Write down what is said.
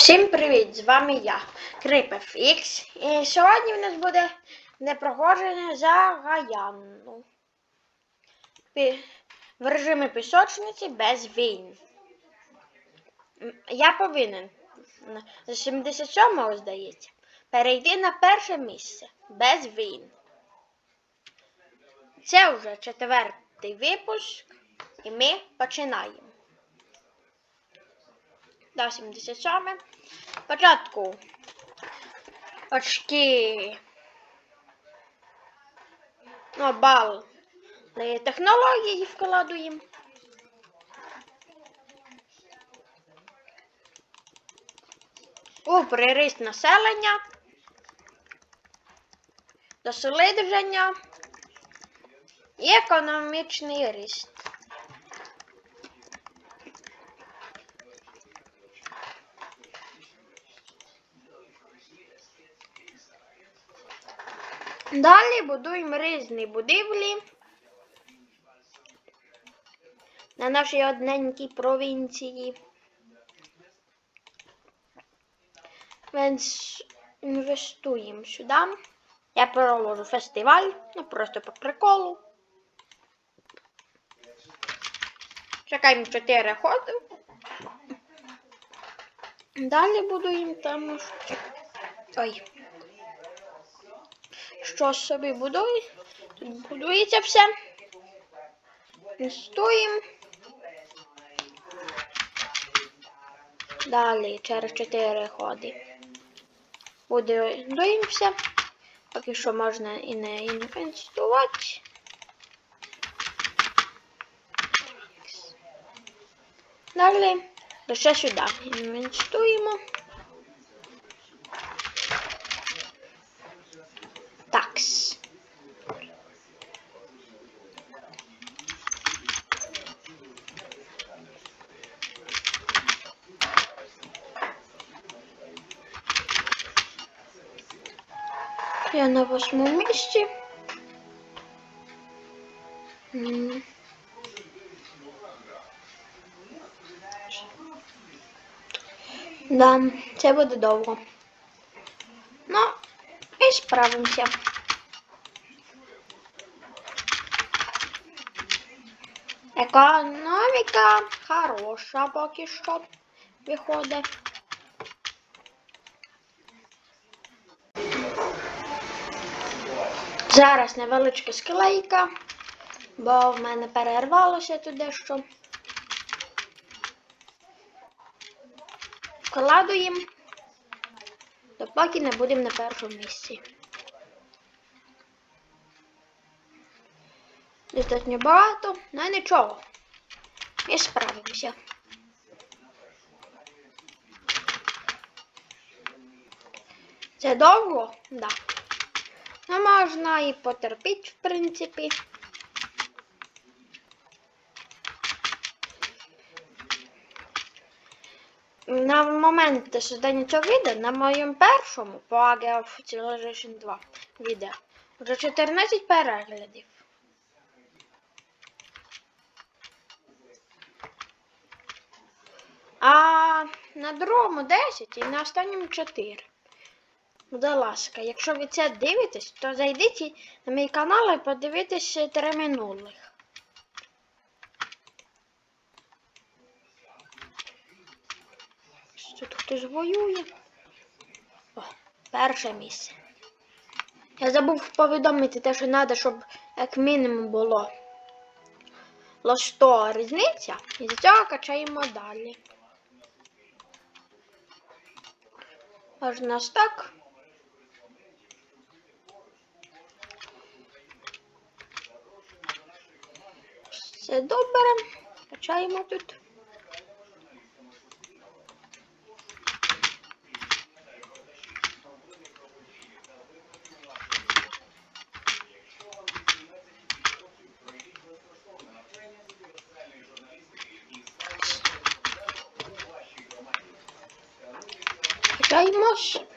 Всім привіт! З вами я, KripFX. І сьогодні в нас буде непроходження за Гаяну. В режимі пісочниці без війн. Я повинен м, з 77-го, здається, перейти на перше місце без війн. Це вже четвертий випуск, і ми починаємо. До 77. Спочатку очки. Ну, бал технології вкладуємо. У приріст населення. Дослідження і економічний ріст. Далі будуємо різні будівлі на нашій одненькій провінції. Інвестуємо сюди. Я проводжу фестиваль, ну просто по приколу. Чекаємо 4 ходи. Далі будуємо там. Ой що собі будує. Тут будується все. Інстуємо. Далі через 4 ходи. Будуємося. Поки що можна і не інвестувати. Далі лише сюди інвестуємо. Я на восьмому місці. Да, це буде довго. Ну, і справимося. Економіка хороша поки що виходить. Зараз невеличка склейка, бо в мене перервалося тут дещо. Вкладуємо, допоки не будемо на першому місці. Достатньо багато, але нічого. Ми справимося. Це довго? Да. Ну, можна і потерпіти, в принципі. На момент создання цього відео на моєму першому по AGA Civilization 2 відео вже 14 переглядів. А на другому 10 і на останньому 4. Будь ласка, якщо ви це дивитесь, то зайдіть на мій канал і подивитесь три минулих. Що тут хтось воює? О, перше місце. Я забув повідомити те, що треба, щоб як мінімум було. Ло 100 різниця. І з цього качаємо далі. Аж нас так. Все добре. Качаємо тут. Качаємось.